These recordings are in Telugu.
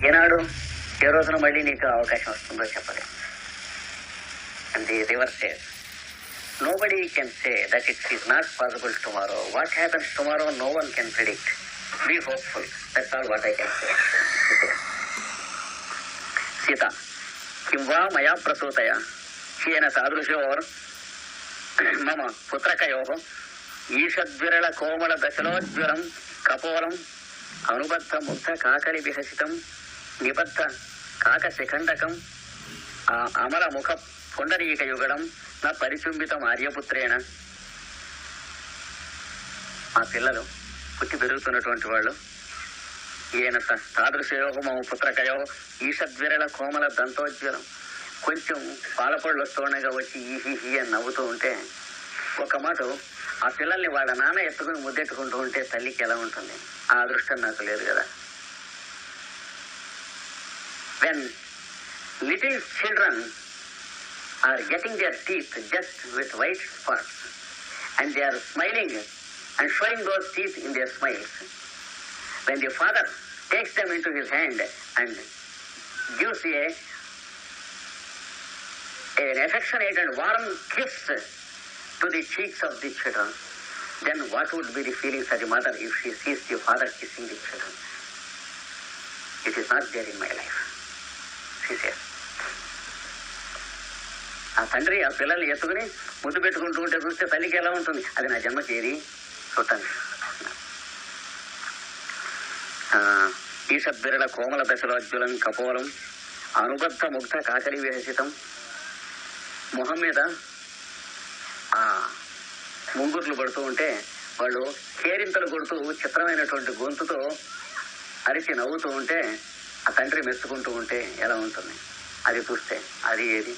ఏనాడు ఏ రోజున మళ్ళీ నీకు అవకాశం వస్తుందో చెప్పలేదు and the reverse says nobody can say that it is not possible tomorrow what happens tomorrow no one can predict be hopeful that's all what I can say Sita కిం వా మయా ప్రసూతయ? హీన సాదృశోర్ మమ పుత్రకయో? ఈషద్విరళ కోమల దశలోజ్వలం కపోలం అనుబద్ధ ముగ్ధ కాకలి విహసితం నిబద్ధ కాక శిఖండకం ఆ అమర ముఖ పుండరీక యుగడం నా పరిచుంబితం ఆర్యపుత్రేణ. ఆ పిల్లలు పుట్టి పెరుగుతున్నటువంటి వాళ్ళు ఈయన త- పుత్రకయో ఈషద్విరళ కోమల దంతోజ్వలం. కొంచెం పాలపళ్ళు వస్తుండగా వచ్చి ఈ హీ హీ అని నవ్వుతూ ఉంటే ఒక మాట ఆ పిల్లల్ని వాళ్ళ నాన్న ఎత్తుకుని ముద్దెట్టుకుంటూ ఉంటే తల్లికి ఎలా ఉంటుంది? ఆ అదృష్టం నాకు లేదు కదా. when little children are getting their teeth just with white spots and they are smiling and showing those teeth in their smiles. When the father takes them into his hand and gives a, an affectionate and warm kiss to the cheeks of the children, then what would be the feelings of the mother if she sees the father kissing the children? It is not there in my life. చేశారు ఆ తండ్రి ఆ పిల్లల్ని ఎత్తుకుని ముద్దు పెట్టుకుంటూ ఉంటే చూస్తే తల్లికి ఎలా ఉంటుంది? అది నా జన్మ చేరి చూస్తాను. ఈషద్విరళ కోమల దశలోజ్వలం కపోలం అనుబద్ధ ముగ్ధ కాకలి విహసితం. మొహం మీద ఆ ముంగుర్లు పడుతూ ఉంటే వాళ్ళు కేరింతలు కొడుతూ చిత్రమైనటువంటి గొంతుతో అరిచి నవ్వుతూ ఉంటే ఆ తండ్రి మెచ్చుకుంటూ ఉంటే ఎలా ఉంటుంది అది చూస్తే అది ఏది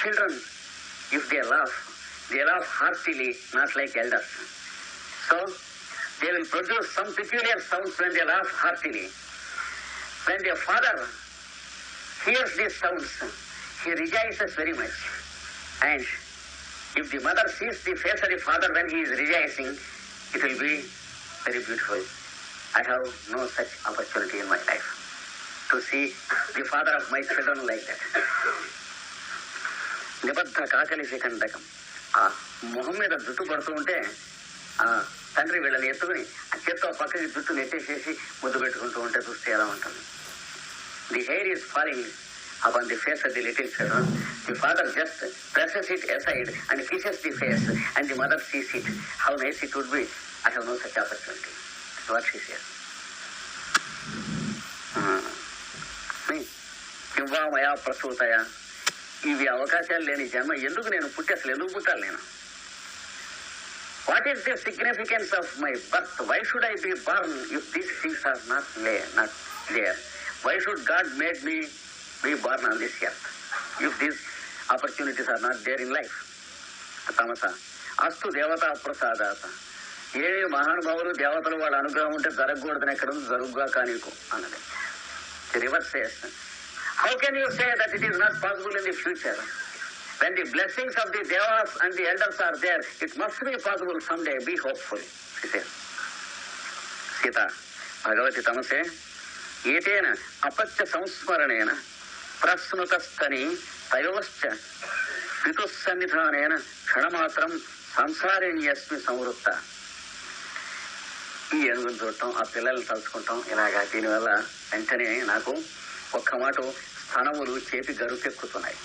children, if they laugh, they laugh heartily, not like elders. So, they will produce some peculiar sounds when they laugh heartily. When their father hears these sounds, he rejoices very much. And if the mother sees the face of the father when he is rejoicing, it will be very beautiful. I have no such opportunity in my life to see the father of my children like that. నిబద్ధ కాకలి శిఖండకం ఆ మొహం మీద జుట్టు పడుతూ ఉంటే ఆ తండ్రి వీళ్ళని ఎత్తుకుని ఆ చేత్తో పక్కకి జుట్టు నెట్టేసేసి ముద్దు పెట్టుకుంటూ ఉంటే చూస్తే ఎలా ఉంటుంది. The hair is falling upon the face of the little children the father just presses it aside and kisses the face and the mother sees it how nice it would be I have no such opportunity what she says కింవా మయా ప్రసూతయ ఇవి అవకాశాలు లేని జన్మ. ఎందుకు నేను పుట్టి అసలు ఎందుకు పుట్టాలి నేను? What is the significance of my birth why should I be born if these things are not lay not clear why should God made me be born on this earth if these opportunities are not there in life తమస అస్తు దేవతా ప్రసాదాత. ఏ మహానుభావులు దేవతలు వాళ్ళ అనుగ్రహం ఉంటే జరగకూడదని ఎక్కడ జరుగుగా కానీకు. అన్నది. రివర్స్ చేస్తాను. How can you say that it is not possible in the future? When the blessings of the devas and the elders are there, it must be possible someday. Be hopeful. She says. Sita Bhagavati తమసే ఏతేన అపత్య సంస్మరణేన ప్రస్నుతస్తని తయోశ్చ పితుస్సన్నిధానేన క్షణమాత్రం సంసారిణ్యస్మి సంవృత్త ఈ ఏనుగును చూడటం ఆ పిల్లల్ని తలుచుకుంటాం ఇలాగా దీనివల్ల వెంటనే నాకు ఒక్క మాట స్థనములు చేతి గరుకెక్కుతున్నాయి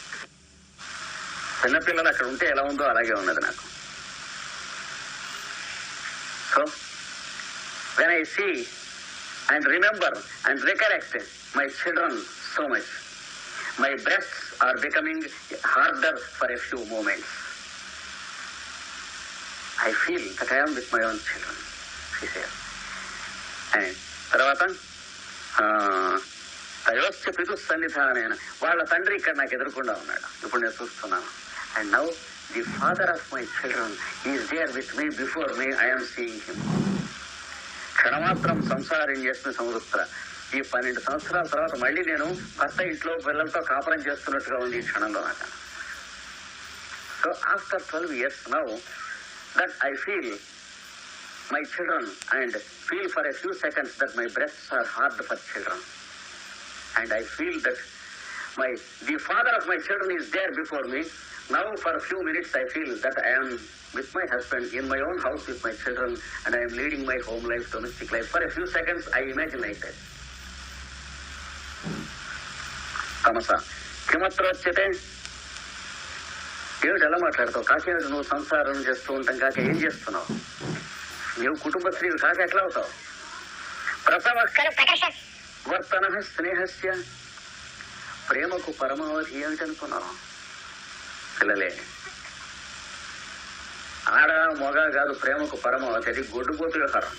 చిన్నపిల్లలు అక్కడ ఉంటే ఎలా ఉందో అలాగే ఉన్నది నాకు. So when I see and remember and recollect my children so much my breast are becoming harder for a few moments I feel that I'm with my own children and తర్వాత uh, తయోశ్చ పితు సన్నిధానమైన వాళ్ళ తండ్రి ఇక్కడ నాకు ఎదురుకుండా ఉన్నాడు. ఇప్పుడు నేను చూస్తున్నాను. And now the father of my children is there with me before me I'm seeing him క్షణమాత్రం సంసారం చేసిన సంవృత్త ఈ పన్నెండు సంవత్సరాల తర్వాత మళ్ళీ నేను భర్త ఇంట్లో పిల్లలతో కాపురం చేస్తున్నట్టుగా ఉంది ఈ క్షణంలో నాకు. So after twelve years now that I feel my children and feel for a few seconds that my breasts are hard for children and I feel that my the father of my children is there before me. Now for a few minutes I feel that I am with my husband in my own house with my children and I am leading my home life, domestic life. For a few seconds I imagine like that. తమస కిమత్రోచ్యతే ఏమిటి ఎలా మాట్లాడతావు కాకేమిటి నువ్వు సంసారం చేస్తూ ఉంటాం కాక ఏం చేస్తున్నావు నువ్వు కుటుంబ స్త్రీలు కాక ఎట్లా అవుతావు ప్రసవ ఖలు ప్రకర్ష వర్తన స్నేహస్య. ప్రేమకు పరమావధి ఏమిటనుకున్నావు? పిల్లలే ఆడ మొగ కాదు ప్రేమకు పరమావధి. అది గొడ్డుపోతు వ్యవహారం.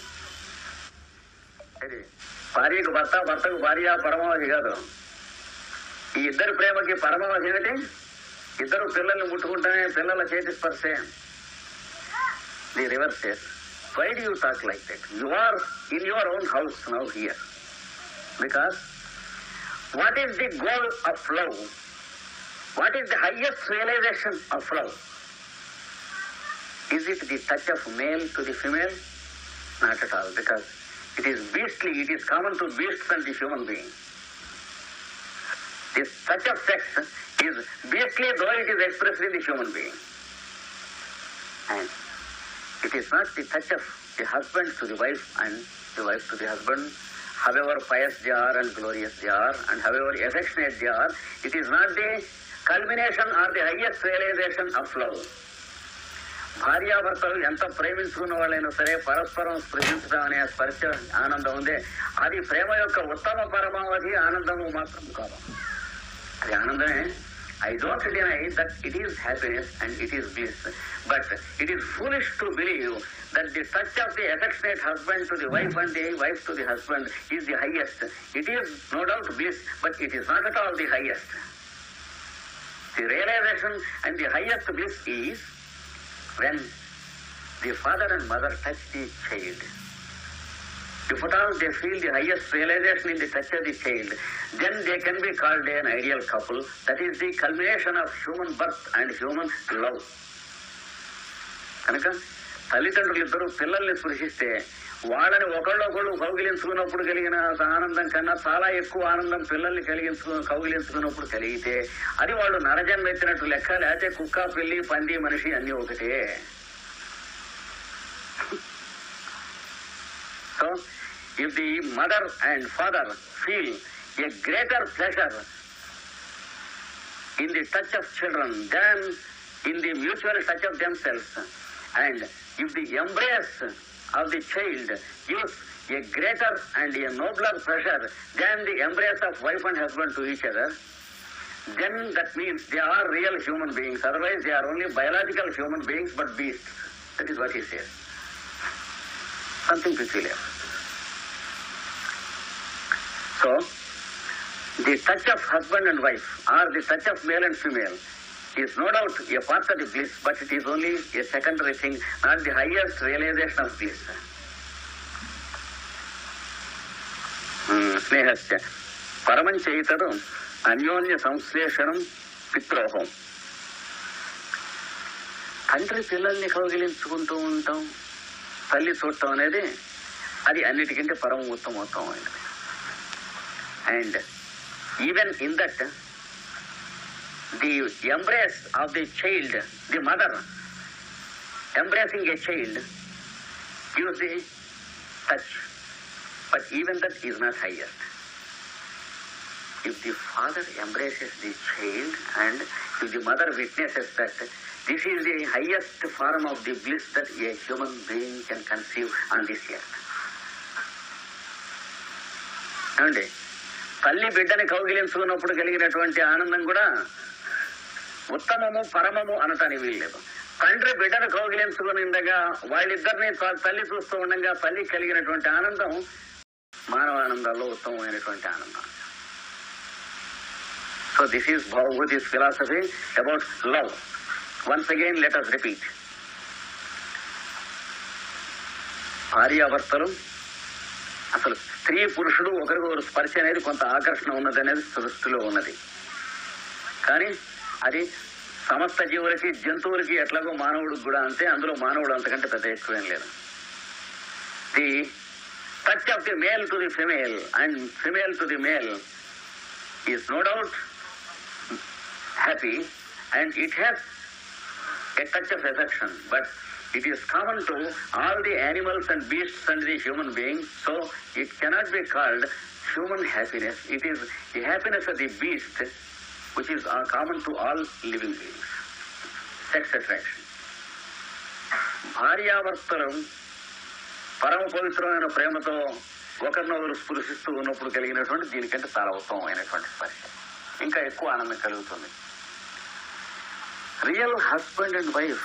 అది భార్యకు భర్త భర్తకు భార్య పరమావధి కాదు. ఈ ఇద్దరు ప్రేమకి పరమావధి ఏమిటి? ఇద్దరు పిల్లల్ని ముట్టుకుంటానే పిల్లల చేతి స్పర్శే. The reverse why do you talk like that you are in your own house now here Because what is the goal of love? What is the highest realization of love? Is it the touch of male to the female? Not at all, because it is beastly, it is common to beasts and the human being. This touch of sex is beastly though it is expressed in the human being. And it is not the touch of the husband to the wife and the wife to the husband however pious they are and glorious they are, and however affectionate they are, it is not the culmination or the highest realization of love. భార్యాభర్తలు ఎంత ప్రేమించుకున్న వాళ్ళైనా సరే పరస్పరం స్పృశించడం అనే స్పర్శ ఆనందం ఉందే అది ప్రేమ యొక్క ఉత్తమ పరమావధి ఆనందము మాత్రం కాదు అది ఆనందమే I don't deny that it is happiness and it is bliss. But it is foolish to believe that the touch of the affectionate husband to the wife and the wife to the husband is the highest. It is no doubt bliss, but it is not at all the highest. The realization and the highest bliss is when the father and mother touch the child. Because they feel the highest realization in the touch of the child, then they can be called an ideal couple. That is the culmination of human birth and human love. కనుక తల్లిదండ్రులు ఇద్దరు పిల్లల్ని స్పృశిస్తే వాళ్ళని ఒకళ్ళొకళ్ళు కౌగిలించుకున్నప్పుడు కలిగిన ఆనందం కన్నా చాలా ఎక్కువ ఆనందం పిల్లల్ని కలిగించుకు కౌగిలించుకున్నప్పుడు కలిగితే అది వాళ్ళు నరజన్మ ఎత్తినట్టు లెక్క లేకపోతే కుక్క పిల్లి పంది మనిషి అన్ని ఒకటే so if the mother and father feel a greater pleasure in the touch of children than in the mutual touch of themselves, and if the embrace of the child gives a greater and a nobler pleasure than the embrace of wife and husband to each other, then that means they are real human beings. Otherwise, they are only biological human beings but beasts. That is what he says. Something peculiar. So the touch of husband and wife or the touch of male and female is no doubt a part of the bliss but it is only a secondary thing not the highest realization of bliss స్నేహస్య పరమం చేయుటడు అన్యోన్య సంశ్లేషణం పిత్రోహం తండ్రి పిల్లల్ని కౌగిలించుకుంటూ ఉంటాం తల్లి చూడటం అనేది అది అన్నిటికంటే పరమ ఉత్తమోత్తమైనది And even in that, the embrace of the child, the mother embracing a child gives a touch. But even that is not highest. If the father embraces the child and if the mother witnesses that, this is the highest form of the bliss that a human being can conceive on this earth. And తల్లి బిడ్డని కౌగిలించుకున్నప్పుడు కలిగినటువంటి ఆనందం కూడా ఉత్తమము పరమము అనటానికి వీల్లేదు తండ్రి బిడ్డను కౌగిలించుకుని ఉండగా వాళ్ళిద్దరిని తల్లి చూస్తూ ఉండగా తల్లి కలిగినటువంటి ఆనందం మానవ ఆనందాల్లో ఉత్తమమైనటువంటి ఆనందం. So this is Bhagavati's philosophy about love once again let us repeat భార్యాభర్తలు అసలు స్త్రీ పురుషుడు ఒకరికొకరు స్పర్శ అనేది కొంత ఆకర్షణ ఉన్నది అనేది సృష్టిలో ఉన్నది. కానీ అది సమస్త జీవులకి జంతువులకి ఎట్లాగో మానవుడికి కూడా అంతే అందులో మానవుడు అంతకంటే పెద్ద ఎక్కువేం లేదు. The touch of the male to the female and female to the male is no doubt happy and it has a touch of affection but it is common to all the animals and beasts and the human beings so it cannot be called human happiness it is the happiness of the beast which is common to all living beings sex attraction భార్యావర్తనం పరమ పవిత్రమైన ప్రేమతో ఒకరినొకరు స్పృశిస్తూ ఉన్నప్పుడు కలిగినటువంటి దీనికంటే చాలా ఉత్తమమైనటువంటి పరిస్థితి. ఇంకా ఎక్కువ ఆనందం కలుగుతుంది. Real husband and wife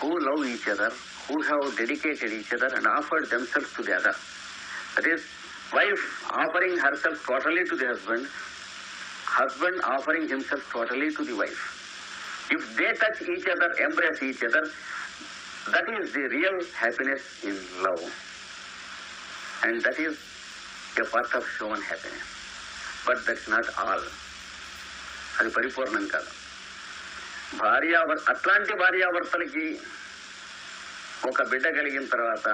who love each other, who have dedicated each other and offered themselves to the other. That is, wife offering herself totally to the husband, husband offering himself totally to the wife. If they touch each other, embrace each other, that is the real happiness in love. And that is a part of human happiness. But that's not all. అది పరిపూర్ణం కాదు భార్యాభర్ అట్లాంటి భార్యాభర్తలకి ఒక బిడ్డ కలిగిన తర్వాత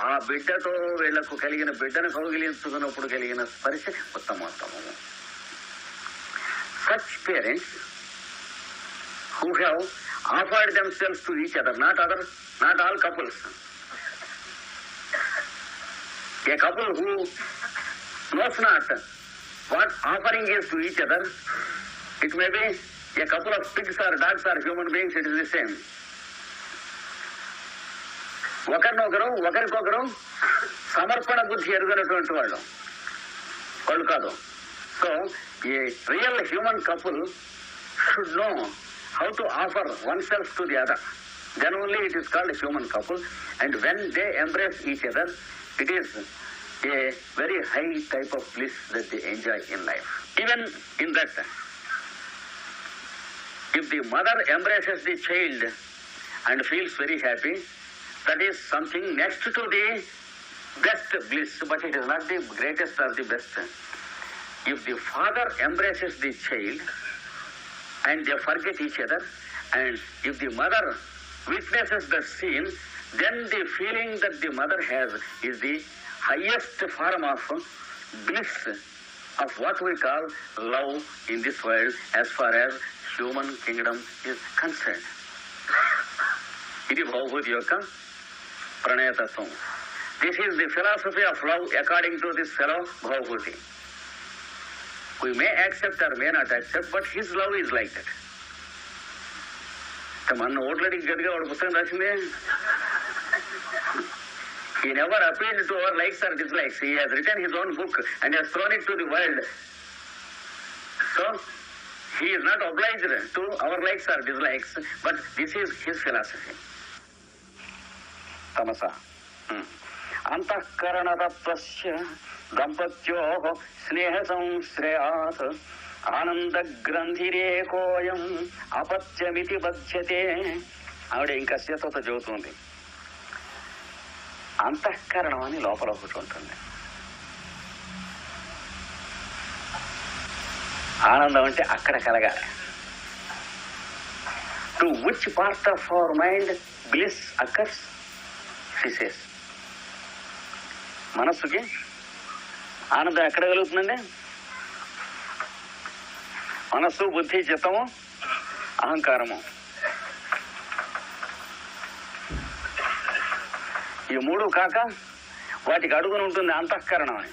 ఆ బిడ్డతో వీళ్ళకు కలిగిన బిడ్డను కౌగిలించుకున్నప్పుడు కలిగిన స్పర్శ ఉత్తమోత్తమము such parents who have offered themselves to each other not other not all couples a couple who knows not what offering is to each other it may be a couple of pigs or dogs or human beings, it is the same. ఒకరినొకరు ఒకరికొకరు సమర్పణ బుద్ధి ఎరుగనటువంటి వాళ్ళు. వాళ్ళు కాదు. సో ఈ real human couple should know how to offer oneself to the other then only it is called human couple and when they embrace each other it is a very high type of bliss that they enjoy in life even in that if the mother embraces the child and feels very happy, that is something next to the best bliss, but it is not the greatest or the best. If the father embraces the child and they forget each other, and if the mother witnesses the scene, then the feeling that the mother has is the highest form of bliss of what we call love in this world as far as human kingdom is concern ఇది భౌభూతి యొక్క ప్రణయతత్వం. This is the philosophy of love according to this fellow Bhavabhuti we may accept or may not accept but his love is like that మన ఓట్లడికి గదిగా వాడు పుస్తకం రాసిందే? He never appealed to our likes or dislikes. He has written his own book and has thrown it to the world. So, he is not obliged to our likes or dislikes, but this is his philosophy. తమస అంతఃకరణతత్వస్య దంపత్యో స్నేహ సంశ్రయాత్ ఆనంద గ్రంథిరేకోయం అపత్యమితి బధ్యతే ఆవిడ ఇంకా సీతతో చెబుతుంది అంతఃకరణం అని లోపల ఒకటి ఉంటుంది. ఆనందం అంటే అక్కడ కలగాలి. To which part of our mind bliss occurs fixes మనస్సుకి ఆనందం ఎక్కడ కలుగుతుందండి? మనస్సు బుద్ధి చిత్తము అహంకారము. ఈ మూడు కాక వాటికి అడుగుని ఉంటుంది అంతఃకరణం అని.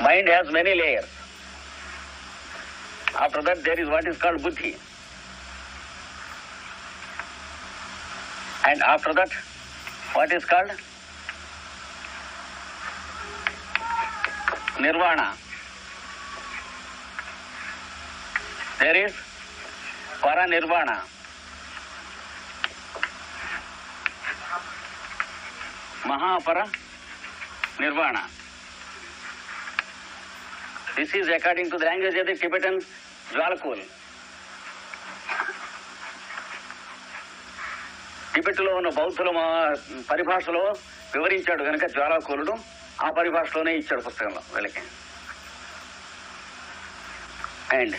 Mind has many layers. After that, there is what is called buddhi. And after that, what is called nirvana. There is paranirvana. Mahapara nirvana. This is according to the language of the Tibetan Jwalakul. టిబెట్లో ఉన్న బౌద్ధుల మా- పరిభాషలో వివరించాడు కనుక జ్వాలాకూలుడు ఆ పరిభాషలోనే ఇచ్చాడు పుస్తకంలో వీళ్ళకి and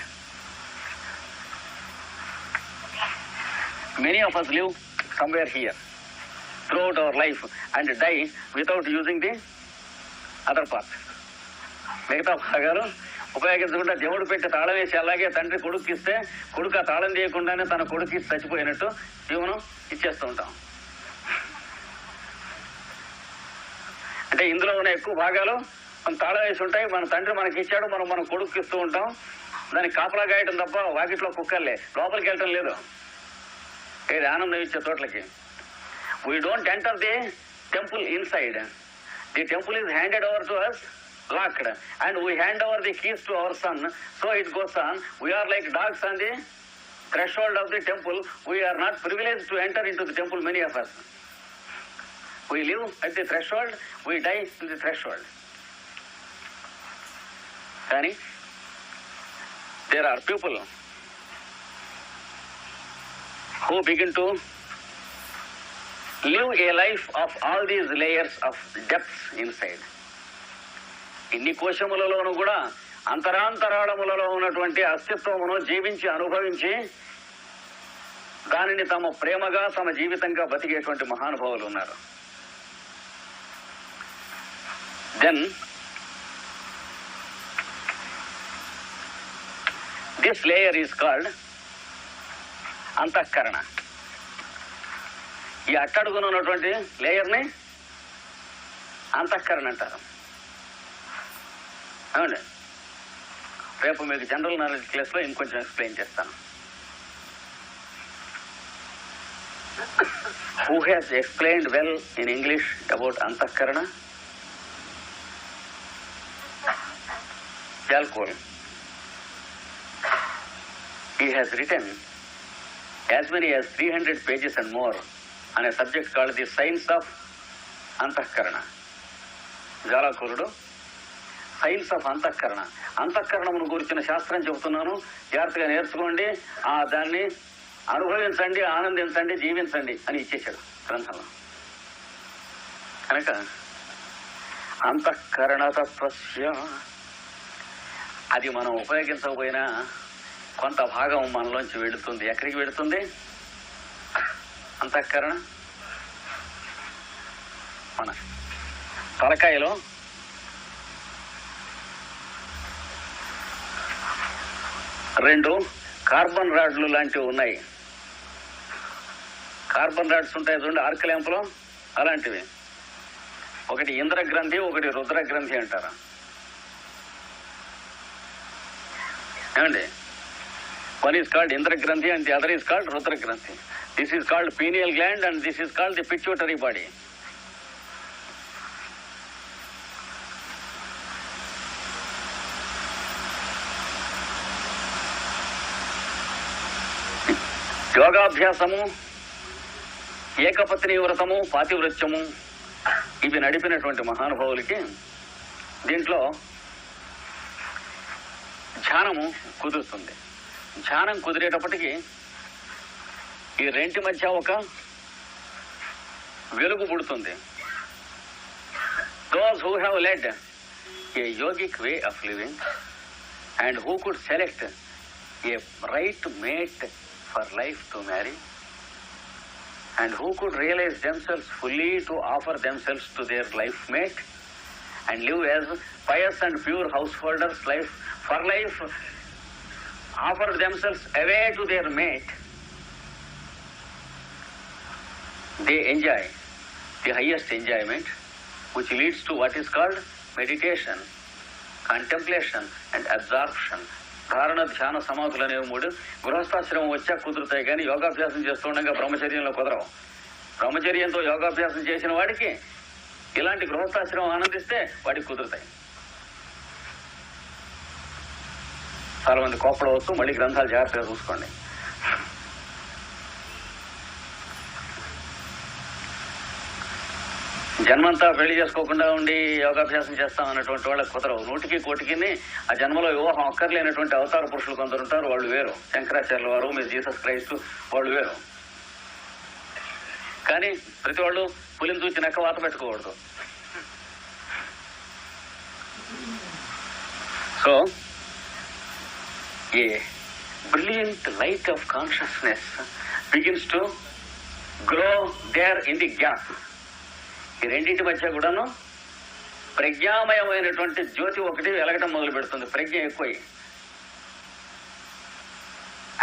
many of us live somewhere here throughout our life and die without using the other part మిగతా భాగాలు ఉపయోగించకుండా దేవుడు పెట్టి తాళం వేసి అలాగే తండ్రి కొడుకు ఇస్తే కొడుకు ఆ తాళం తీయకుండానే తన కొడుకు ఇచ్చి చచ్చిపోయినట్టు జీవనం ఇచ్చేస్తూ ఉంటాం. అంటే ఇందులో ఉన్న ఎక్కువ భాగాలు మన తాళం వేసి ఉంటాయి మన తండ్రి మనకి ఇచ్చాడు మనం మన కొడుకు ఇస్తూ ఉంటాం. దానికి కాపలా గాయటం తప్ప వాకిట్లో కుక్కర్లే లోపలికి వెళ్ళటం లేదు. ఇది ఆనందం ఇచ్చే తోటలకి. We don't enter the temple inside the temple is handed over to us locked and we hand over the keys to our son. So it goes on. We are like dogs on the threshold of the temple. We are not privileged to enter into the temple many of us. We live at the threshold. We die in the threshold. కానీ there are people who begin to live a life of all these layers of depths inside ఇన్ని కోశములలోనూ కూడా అంతరాంతరాళములలో ఉన్నటువంటి అస్తిత్వమును జీవించి అనుభవించి దానిని తమ ప్రేమగా తమ జీవితంగా బతికేటువంటి మహానుభావులు ఉన్నారు. Then this layer is called అంతఃకరణ. ఈ అట్టడుగున ఉన్నటువంటి లేయర్ని అంతఃకరణ అంటారు. అవునండి రేపు మీకు జనరల్ నాలెడ్జ్ క్లాస్లో ఇంకొంచెం ఎక్స్ప్లెయిన్ చేస్తాను. Who has explained well in English about అంతఃకరణ? Jalkol. He has written as many as 300 pages and more on a subject called the science of అంతఃకరణ. జాలకులుడు సైన్స్ ఆఫ్ అంతఃకరణ. అంతఃకరణమును గురించిన శాస్త్రం చెబుతున్నాను. జాగ్రత్తగా నేర్చుకోండి. ఆ దాన్ని అనుభవించండి ఆనందించండి జీవించండి అని ఇచ్చేశాడు గ్రంథంలో. కనుక అంతఃకరణతత్వస్య అది మనం ఉపయోగించకపోయినా కొంత భాగం మనలోంచి వెళుతుంది. ఎక్కడికి వెళుతుంది? అంతఃకరణ మన తలకాయలో రెండు కార్బన్ రాడ్లు లాంటివి ఉన్నాయి. కార్బన్ రాడ్స్ ఉంటాయి చూడండి ఆర్క్ అలాంటివి. ఒకటి ఇంద్ర గ్రంథి ఒకటి రుద్ర గ్రంథి అంటారు. ఏమండి? వన్ ఈస్ కాల్డ్ ఇంద్ర గ్రంథి and the other is called Rudra గ్రంథి this is called pineal gland and this is called the pituitary body యోగాభ్యాసము ఏకపత్ని వ్రతము పాతివృత్యము ఇవి నడిపినటువంటి మహానుభావులకి దీంట్లో ధ్యానము కుదురుతుంది. ధ్యానం కుదిరేటప్పటికీ ఈ రెంటి మధ్య ఒక వెలుగు పుడుతుంది. Those who have led a yogic way of living and who could select a right mate for life to marry? And who could realize themselves fully to offer themselves to their life mate? And live as pious and pure householders life for life? Offer themselves away to their mate? They enjoy the highest enjoyment which leads to what is called meditation contemplation and absorption. కారణ ధ్యాన సమాధులు అనేవి మూడు. గృహస్థాశ్రమం వచ్చా కుదురుతాయి కానీ యోగాభ్యాసం చేస్తుండగా బ్రహ్మచర్యంలో కుదరవు. బ్రహ్మచర్యంతో యోగాభ్యాసం చేసిన వాడికి ఇలాంటి గృహస్థాశ్రమం ఆనందిస్తే వాడికి కుదురుతాయి. చాలా మంది కోపడవచ్చు మళ్ళీ గ్రంథాలు జాగ్రత్తగా చూసుకోండి. జన్మంతా పెళ్ళి చేసుకోకుండా ఉండి యోగాభ్యాసం చేస్తాం అన్నటువంటి వాళ్ళకి కుదరవు. నూటికి కోటికి ఆ జన్మలో వివాహం అక్కర్లేనటువంటి అవతార పురుషులు కొందరు ఉంటారు వాళ్ళు వేరు. శంకరాచార్యుల వారు మీరు జీసస్ క్రైస్తు వాళ్ళు వేరు. కానీ ప్రతి వాళ్ళు పులిని చూసి నెక్క వాత పెట్టుకోకూడదు. So a brilliant light of consciousness begins to grow there in the gap ఈ రెండింటి మధ్య కూడాను ప్రజ్ఞామయమైనటువంటి జ్యోతి ఒకటి వెలగటం మొదలు పెడుతుంది. ప్రజ్ఞ ఎక్కువై.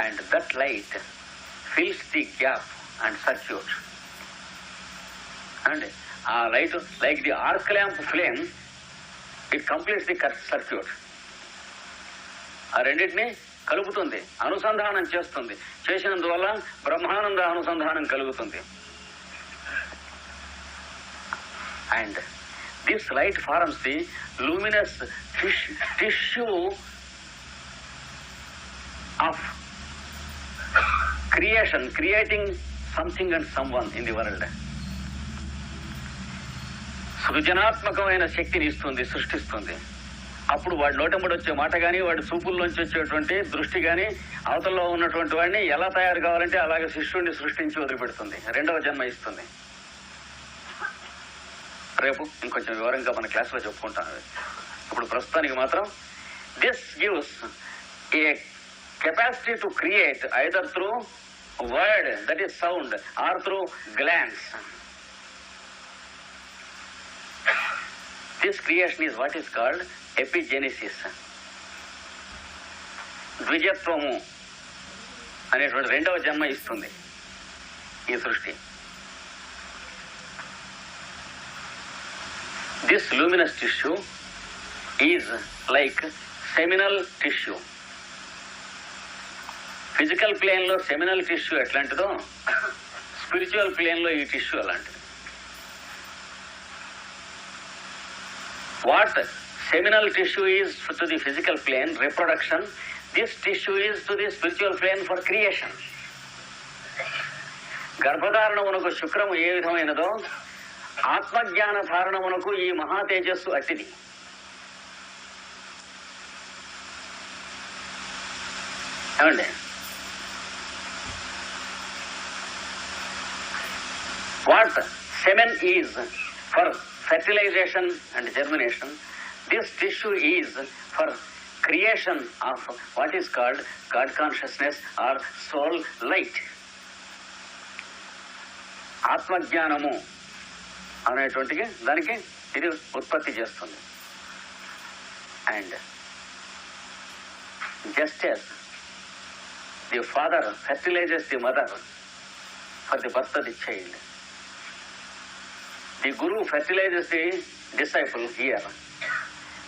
And that light fills the gap and circuit and ఆ light like the arc lamp flame it completes the circuit ఆ రెండింటిని కలుపుతుంది అనుసంధానం చేస్తుంది. చేసినందువల్ల బ్రహ్మానంద అనుసంధానం కలుగుతుంది. And this light forms the luminous tissue of creation creating something and someone in the world సృజనాత్మకమైన శక్తిని ఇస్తుంది సృష్టిస్తుంది. అప్పుడు వాడి లోటంబడి వచ్చే మాట కానీ వాడి చూపుల్లోంచి వచ్చేటువంటి దృష్టి కానీ అవతల్లో ఉన్నటువంటి వాడిని ఎలా తయారు కావాలంటే అలాగే శిష్యుడిని సృష్టించి వదిలిపెడుతుంది. రెండవ జన్మ ఇస్తుంది. రేపు ఇంకొంచెం వివరంగా మన క్లాస్లో చెప్పుకుంటాను ఇప్పుడు ప్రస్తుతానికి మాత్రం this gives a capacity to create either through word that is sound or through glance this creation is what is called epigenesis ద్విజత్వము అనేటువంటి రెండవ జన్మ ఇస్తుంది ఈ సృష్టి. This luminous tissue is like seminal tissue physical ప్లేన్లో సెమినల్ టిష్యూ ఎట్లాంటిదో స్పిరిచువల్ ప్లేన్లో ఈ టిష్యూ అలాంటిది. What seminal tissue is to the physical plane reproduction this tissue is to the spiritual plane for creation గర్భధారణమునకు శుక్రము ఏ విధమైనదో ఆత్మజ్ఞాన ధారణమునకు ఈ మహా తేజస్సు అట్టిది ఏమండి? What semen is for fertilization and germination this tissue is for creation of what is called God consciousness or soul light. ఆత్మజ్ఞానము అనేటువంటిది దానికి ఇది ఉత్పత్తి చేస్తుంది. And just the father fertilizers the mother for the birth the child the guru fertilizers the disciple here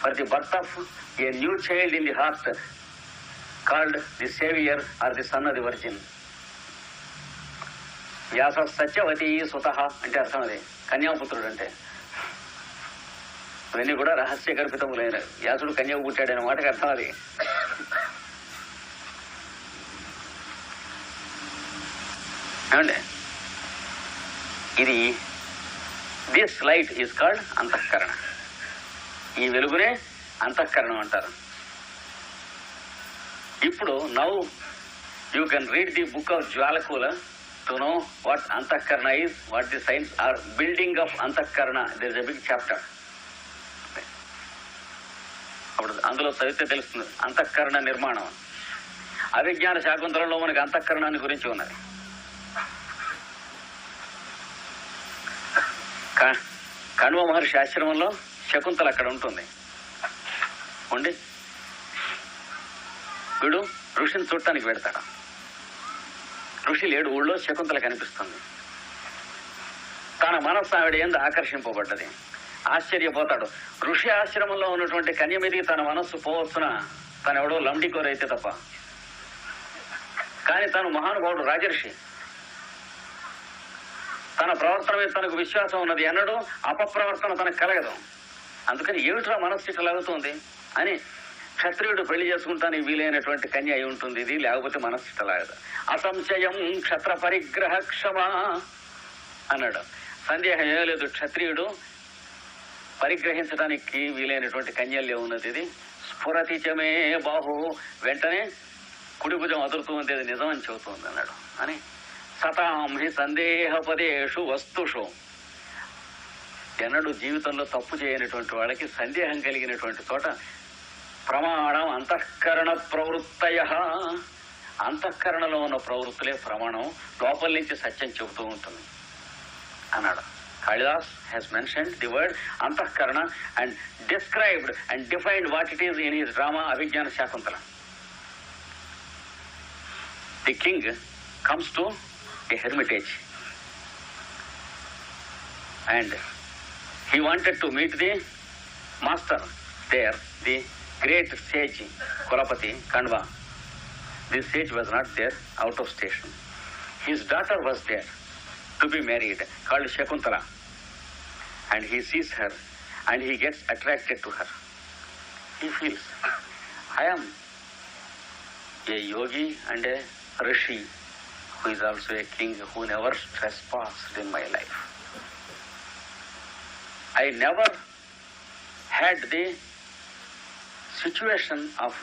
for the birth of a new child in the heart called the saviour or the son the virgin Vyasa Satyavati సుత అంటే అర్థం అదే. కన్యాపుత్రుడు అంటే ఇవన్నీ కూడా రహస్య కల్పితములైన. వ్యాసుడు కన్యకు పుట్టాడనే మాటకి అర్థం అది. ఏమండి? ఇది దిస్ లైట్ ఈజ్ కాల్డ్ అంతఃకరణ. ఈ వెలుగునే అంతఃకరణం అంటారు. ఇప్పుడు now you can read the book of Jwalakula so know what అంతఃకరణ is what the science or building of అంతఃకరణ. There is a big chapter అప్పుడు అందులో చదివితే తెలుస్తుంది. అంతఃకరణ నిర్మాణం. అవిజ్ఞాన శాకుంతలంలో మనకి అంతఃకరణాన్ని గురించి ఉన్నది. కణువ మహర్షి ఆశ్రమంలో శకుంతల అక్కడ ఉంటుంది. ఉండి వీడు ఋషిని చూడటానికి పెడతాడు. ఋషి లేడు ఊళ్ళో శకుంతల కనిపిస్తుంది. తన మనస్సు ఆవిడ ఏందో ఆకర్షింపబడ్డది. ఆశ్చర్యపోతాడు. ఋషి ఆశ్రమంలో ఉన్నటువంటి కన్య మీదకి తన మనస్సు పోవచ్చున తను ఎవడో లంబడికోరైతే తప్ప. కానీ తను మహానుభావుడు రాజర్షి. తన ప్రవర్తన మీద తనకు విశ్వాసం ఉన్నది అన్నడు అపప్రవర్తన తనకు కలగదు. అందుకని ఏమిట్రా మనస్సు ఇట్లా లాగుతుంది అని క్షత్రియుడు పెళ్ళి చేసుకుంటానికి వీలైనటువంటి కన్య అయి ఉంటుంది ఇది లేకపోతే మనస్సు ఇట్లా అసంశయం క్షత్ర పరిగ్రహ క్షమా అన్నాడు. సందేహం ఏం లేదు. క్షత్రియుడు పరిగ్రహించడానికి వీలైనటువంటి కన్యలు ఉన్నది ఇది. స్ఫురతిచమే బాహు. వెంటనే కుడి భుజం అదురుతూ ఉంది. అది నిజం అని చెబుతుంది అన్నాడు. అని సతాం హి సందేహపదేషు వస్తుషు. ఎన్నడూ జీవితంలో తప్పు చేయనటువంటి వాళ్ళకి సందేహం కలిగినటువంటి చోట ప్రమాణం అంతఃకరణ ప్రవృత్తయ. అంతఃకరణలో ఉన్న ప్రవృత్తులే ప్రమాణం. లోపల నుంచి సత్యం చెబుతూ ఉంటుంది. అన్నాడు. Kalidas has mention the word అంతఃకరణ and described and defined what it is in his drama Abhijnana Shakuntala the king comes to the hermitage and he wanted to meet the master there the great sage Kulapati Kanva. This sage was not there, out of station. His daughter was there to be married, called Shakuntala. And he sees her and he gets attracted to her. He feels, I am a yogi and a rishi who is also a king who never trespassed in my life. I never had the situation of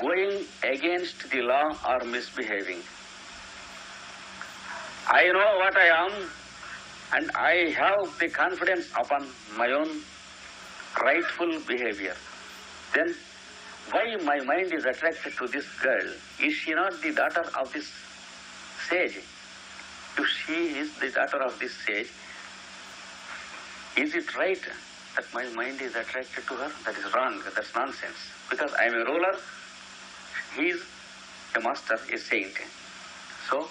going against the law or misbehaving. I know what I am and I have the confidence upon my own rightful behavior. Then why my mind is attracted to this girl? Is she not the daughter of this sage? If she is the daughter of this sage, is it right that my mind is attracted to her? That is wrong. That's nonsense. Because I am a ruler, he is a master, a saint. So,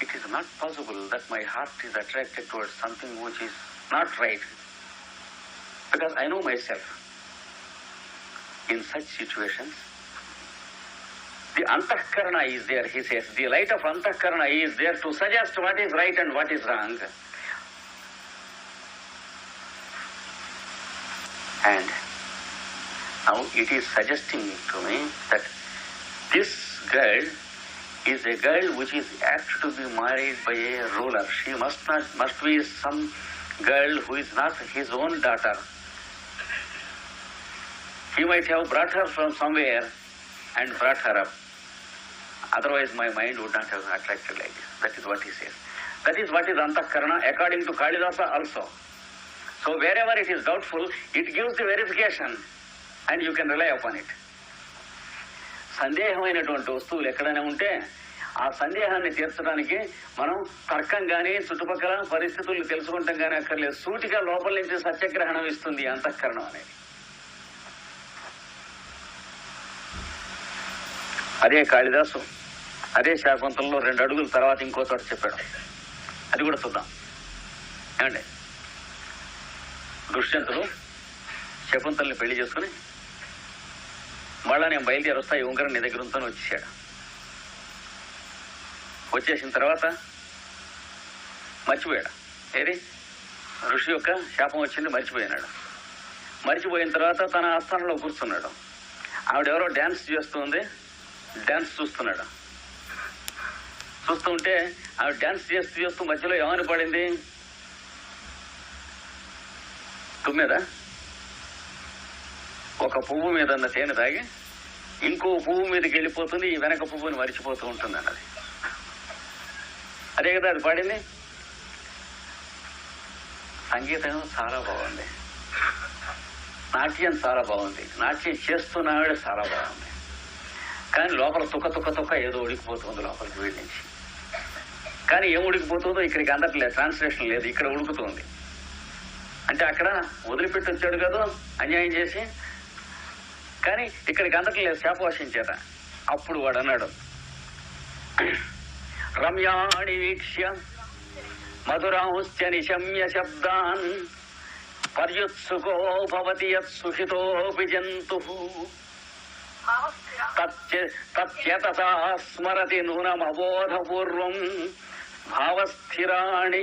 it is not possible that my heart is attracted towards something which is not right. Because I know myself. In such situations, the antahkarana is there, he says. The light of antahkarana is there to suggest what is right and what is wrong. And now it is suggesting to me that this girl is a girl which is apt to be married by a ruler. She must not must be some girl who is not his own daughter. He might have brought her from somewhere and brought her up. Otherwise my mind would not have attracted like this. That is what he says. That is what is Antahkarana according to Kalidasa also. So wherever it is doubtful, it gives the verification and you can rely upon it. సందేహమైనటువంటి వస్తువులు ఎక్కడైనా ఉంటే ఆ సందేహాన్ని తీర్చడానికి మనం తర్కం కానీ చుట్టుపక్కల పరిస్థితులు తెలుసుకుంటాం కానీ అక్కర్లేదు. సూటిగా లోపల నుంచి సత్యగ్రహణం ఇస్తుంది అంతఃకరణం అనేది. అదే కాళిదాసు అదే శాకుంతలంలో రెండు అడుగుల తర్వాత ఇంకో చోట చెప్పాడు. అది కూడా చూద్దాం. ఏమండి? దుష్యంతుడు శకుంతల్ని పెళ్ళి చేసుకుని మళ్ళా నేను బయలుదేరి వస్తా ఈ ఉంగరం నీ దగ్గర ఉంచుకొని వచ్చేసాడు వచ్చేసిన తర్వాత మర్చిపోయాడు. ఏది? ఋషి యొక్క శాపం వచ్చింది మర్చిపోయినాడు. మర్చిపోయిన తర్వాత తన ఆస్థానంలో కూర్చున్నాడు. ఆవిడెవరో డ్యాన్స్ చేస్తుంది డ్యాన్స్ చూస్తున్నాడు. చూస్తూ ఉంటే ఆవిడ డ్యాన్స్ చేస్తూ చేస్తూ మధ్యలో ఏమని పడింది? తుమ్మెద? ఒక పువ్వు మీద ఉన్న తేనె తాగి ఇంకో పువ్వు మీదకి వెళ్ళిపోతుంది ఈ వెనక పువ్వుని మరిచిపోతూ ఉంటుంది అన్నది అదే కదా అది పాడింది? సంగీతం చాలా బాగుంది. నాట్యం చాలా బాగుంది. నాట్యం చేస్తున్నాడు చాలా బాగుంది. కానీ లోపల తుక్క తుక్క తుక్క ఏదో ఉడికిపోతుంది లోపలికి వీడి నుంచి. కానీ ఏం ఉడికిపోతుందో ఇక్కడికి అందట్లేదు. ట్రాన్స్లేషన్ లేదు. ఇక్కడ ఉడుకుతుంది. అంటే అక్కడ వదిలిపెట్టి వచ్చాడు కదా అన్యాయం చేసి. కానీ ఇక్కడికి అందట్లేదు శాపవాసం చేత అప్పుడు వాడు అన్నాడు రమ్యాణి వీక్ష్య మధురాంశ్చ నిశమ్య శబ్దాన్ పర్యుత్సుకో భవతి యత్సుఖితోపి జంతు. తత్యతసా స్మరతి నూనమబోధపూర్వం భావస్థిరాణి